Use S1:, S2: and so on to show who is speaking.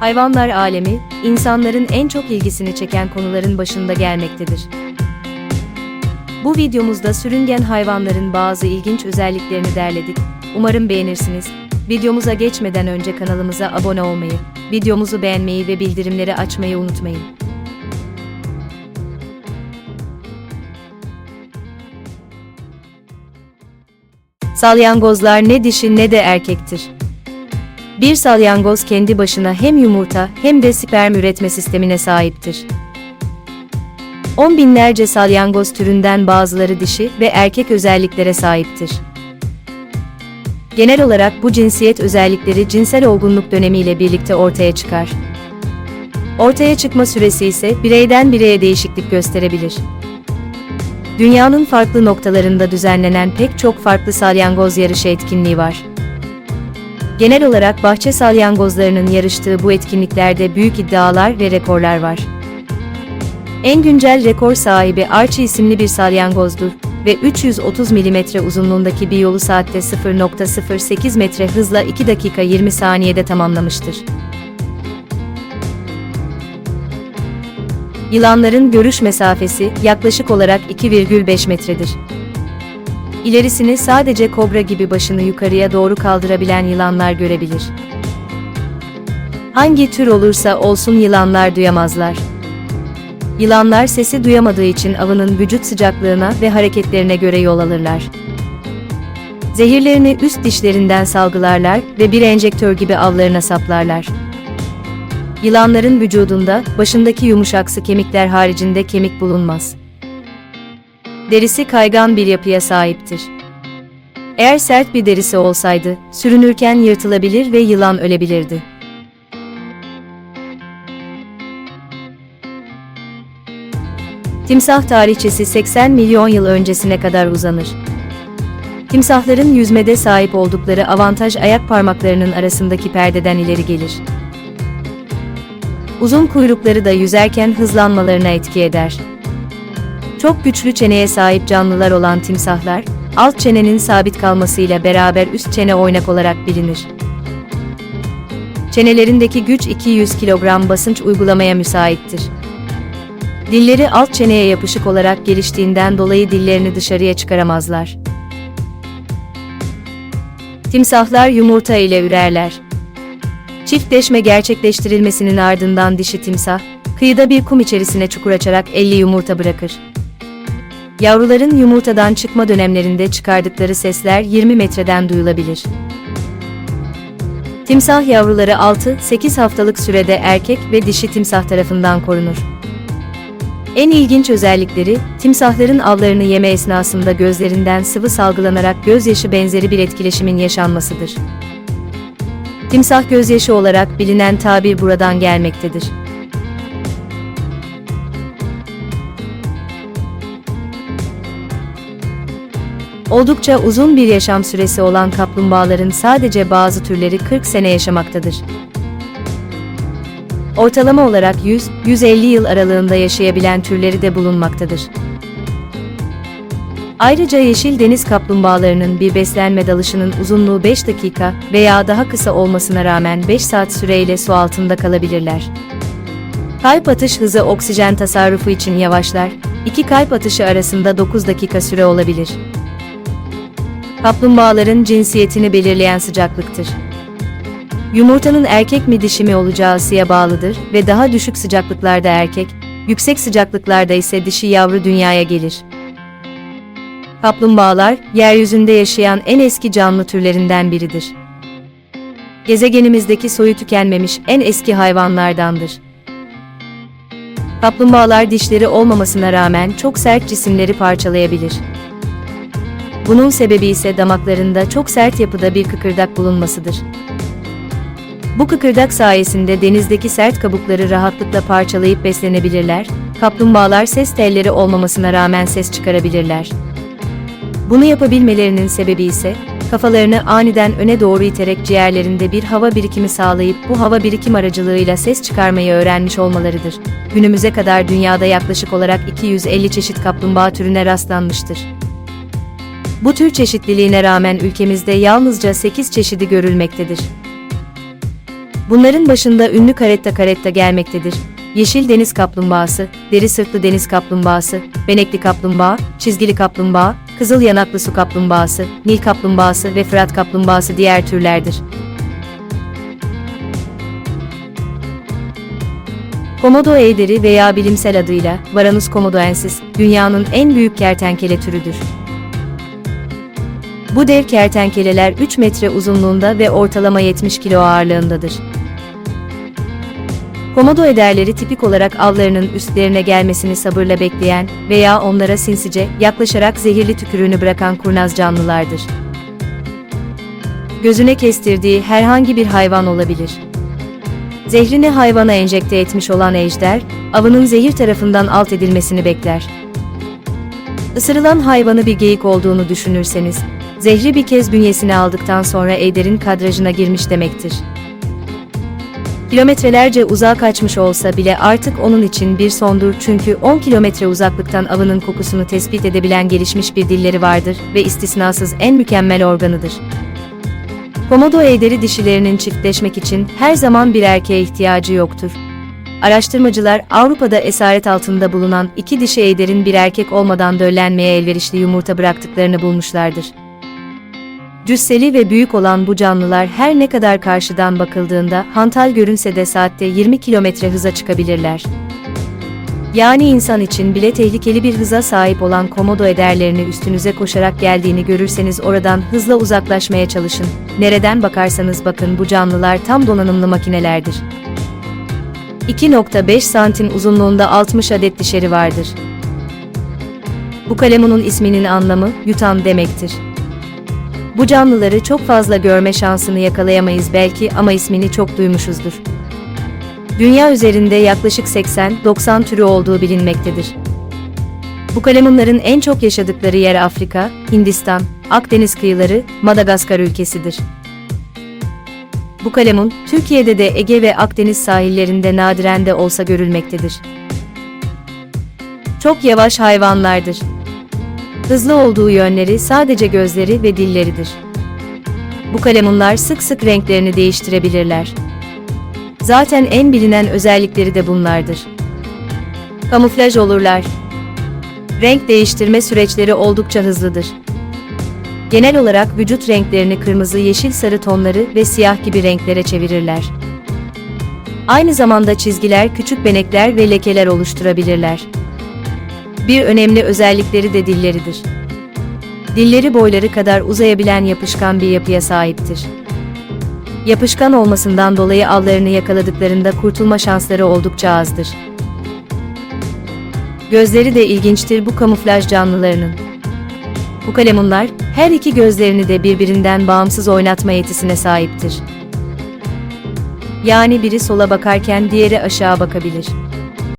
S1: Hayvanlar alemi, insanların en çok ilgisini çeken konuların başında gelmektedir. Bu videomuzda sürüngen hayvanların bazı ilginç özelliklerini derledik. Umarım beğenirsiniz. Videomuza geçmeden önce kanalımıza abone olmayı, videomuzu beğenmeyi ve bildirimleri açmayı unutmayın. Salyangozlar ne dişi ne de erkektir. Bir salyangoz kendi başına hem yumurta hem de sperm üretme sistemine sahiptir. On binlerce salyangoz türünden bazıları dişi ve erkek özelliklere sahiptir. Genel olarak bu cinsiyet özellikleri cinsel olgunluk dönemiyle birlikte ortaya çıkar. Ortaya çıkma süresi ise bireyden bireye değişiklik gösterebilir. Dünyanın farklı noktalarında düzenlenen pek çok farklı salyangoz yarışı etkinliği var. Genel olarak bahçe salyangozlarının yarıştığı bu etkinliklerde büyük iddialar ve rekorlar var. En güncel rekor sahibi Archie isimli bir salyangozdur ve 330 mm uzunluğundaki bir yolu saatte 0.08 metre hızla 2 dakika 20 saniyede tamamlamıştır. Yılanların görüş mesafesi yaklaşık olarak 2,5 metredir. İlerisini sadece kobra gibi başını yukarıya doğru kaldırabilen yılanlar görebilir. Hangi tür olursa olsun yılanlar duyamazlar. Yılanlar sesi duyamadığı için avının vücut sıcaklığına ve hareketlerine göre yol alırlar. Zehirlerini üst dişlerinden salgılarlar ve bir enjektör gibi avlarına saplarlar. Yılanların vücudunda başındaki yumuşaksı kemikler haricinde kemik bulunmaz. Derisi kaygan bir yapıya sahiptir. Eğer sert bir derisi olsaydı, sürünürken yırtılabilir ve yılan ölebilirdi. Timsah tarihçesi 80 milyon yıl öncesine kadar uzanır. Timsahların yüzmede sahip oldukları avantaj ayak parmaklarının arasındaki perdeden ileri gelir. Uzun kuyrukları da yüzerken hızlanmalarına etki eder. Çok güçlü çeneye sahip canlılar olan timsahlar, alt çenenin sabit kalmasıyla beraber üst çene oynak olarak bilinir. Çenelerindeki güç 200 kilogram basınç uygulamaya müsaittir. Dilleri alt çeneye yapışık olarak geliştiğinden dolayı dillerini dışarıya çıkaramazlar. Timsahlar yumurta ile ürerler. Çiftleşme gerçekleştirilmesinin ardından dişi timsah, kıyıda bir kum içerisine çukur açarak 50 yumurta bırakır. Yavruların yumurtadan çıkma dönemlerinde çıkardıkları sesler 20 metreden duyulabilir. Timsah yavruları 6-8 haftalık sürede erkek ve dişi timsah tarafından korunur. En ilginç özellikleri, timsahların avlarını yeme esnasında gözlerinden sıvı salgılanarak gözyaşı benzeri bir etkileşimin yaşanmasıdır. Timsah gözyaşı olarak bilinen tabir buradan gelmektedir. Oldukça uzun bir yaşam süresi olan kaplumbağaların sadece bazı türleri 40 sene yaşamaktadır. Ortalama olarak 100-150 yıl aralığında yaşayabilen türleri de bulunmaktadır. Ayrıca yeşil deniz kaplumbağalarının bir beslenme dalışının uzunluğu 5 dakika veya daha kısa olmasına rağmen 5 saat süreyle su altında kalabilirler. Kalp atış hızı oksijen tasarrufu için yavaşlar, iki kalp atışı arasında 9 dakika süre olabilir. Kaplumbağaların cinsiyetini belirleyen sıcaklıktır. Yumurtanın erkek mi dişi mi olacağı ısıya bağlıdır ve daha düşük sıcaklıklarda erkek, yüksek sıcaklıklarda ise dişi yavru dünyaya gelir. Kaplumbağalar, yeryüzünde yaşayan en eski canlı türlerinden biridir. Gezegenimizdeki soyu tükenmemiş en eski hayvanlardandır. Kaplumbağalar dişleri olmamasına rağmen çok sert cisimleri parçalayabilir. Bunun sebebi ise damaklarında çok sert yapıda bir kıkırdak bulunmasıdır. Bu kıkırdak sayesinde denizdeki sert kabukları rahatlıkla parçalayıp beslenebilirler, kaplumbağalar ses telleri olmamasına rağmen ses çıkarabilirler. Bunu yapabilmelerinin sebebi ise, kafalarını aniden öne doğru iterek ciğerlerinde bir hava birikimi sağlayıp bu hava birikim aracılığıyla ses çıkarmayı öğrenmiş olmalarıdır. Günümüze kadar dünyada yaklaşık olarak 250 çeşit kaplumbağa türüne rastlanmıştır. Bu tür çeşitliliğine rağmen ülkemizde yalnızca 8 çeşidi görülmektedir. Bunların başında ünlü karetta karetta gelmektedir. Yeşil deniz kaplumbağası, deri sırtlı deniz kaplumbağası, benekli kaplumbağa, çizgili kaplumbağa, kızıl yanaklı su kaplumbağası, Nil kaplumbağası ve Fırat kaplumbağası diğer türlerdir. Komodo eğderi veya bilimsel adıyla Varanus komodoensis, dünyanın en büyük kertenkele türüdür. Bu dev kertenkeleler 3 metre uzunluğunda ve ortalama 70 kilo ağırlığındadır. Komodo ederleri tipik olarak avlarının üstlerine gelmesini sabırla bekleyen veya onlara sinsice yaklaşarak zehirli tükürüğünü bırakan kurnaz canlılardır. Gözüne kestirdiği herhangi bir hayvan olabilir. Zehrini hayvana enjekte etmiş olan ejder, avının zehir tarafından alt edilmesini bekler. Isırılan hayvanı bir geyik olduğunu düşünürseniz, zehri bir kez bünyesine aldıktan sonra ejderin kadrajına girmiş demektir. Kilometrelerce uzağa kaçmış olsa bile artık onun için bir sondur çünkü 10 kilometre uzaklıktan avının kokusunu tespit edebilen gelişmiş bir dilleri vardır ve istisnasız en mükemmel organıdır. Komodo ejderi dişilerinin çiftleşmek için her zaman bir erkeğe ihtiyacı yoktur. Araştırmacılar Avrupa'da esaret altında bulunan iki dişi ejderin bir erkek olmadan döllenmeye elverişli yumurta bıraktıklarını bulmuşlardır. Cüsseli ve büyük olan bu canlılar her ne kadar karşıdan bakıldığında hantal görünse de saatte 20 kilometre hıza çıkabilirler. Yani insan için bile tehlikeli bir hıza sahip olan komodo ederlerini üstünüze koşarak geldiğini görürseniz oradan hızla uzaklaşmaya çalışın. Nereden bakarsanız bakın bu canlılar tam donanımlı makinelerdir. 2.5 santim uzunluğunda 60 adet dişeri vardır. Bu kalemunun isminin anlamı yutan demektir. Bu canlıları çok fazla görme şansını yakalayamayız belki ama ismini çok duymuşuzdur. Dünya üzerinde yaklaşık 80-90 türü olduğu bilinmektedir. Bu kalemunların en çok yaşadıkları yer Afrika, Hindistan, Akdeniz kıyıları, Madagaskar ülkesidir. Bu kalemun, Türkiye'de de Ege ve Akdeniz sahillerinde nadiren de olsa görülmektedir. Çok yavaş hayvanlardır. Hızlı olduğu yönleri sadece gözleri ve dilleridir. Bu kalemunlar sık sık renklerini değiştirebilirler. Zaten en bilinen özellikleri de bunlardır. Kamuflaj olurlar. Renk değiştirme süreçleri oldukça hızlıdır. Genel olarak vücut renklerini kırmızı, yeşil, sarı tonları ve siyah gibi renklere çevirirler. Aynı zamanda çizgiler, küçük benekler ve lekeler oluşturabilirler. Bir önemli özellikleri de dilleridir. Dilleri boyları kadar uzayabilen yapışkan bir yapıya sahiptir. Yapışkan olmasından dolayı avlarını yakaladıklarında kurtulma şansları oldukça azdır. Gözleri de ilginçtir bu kamuflaj canlılarının. Bu kalemunlar, her iki gözlerini de birbirinden bağımsız oynatma yetisine sahiptir. Yani biri sola bakarken diğeri aşağı bakabilir.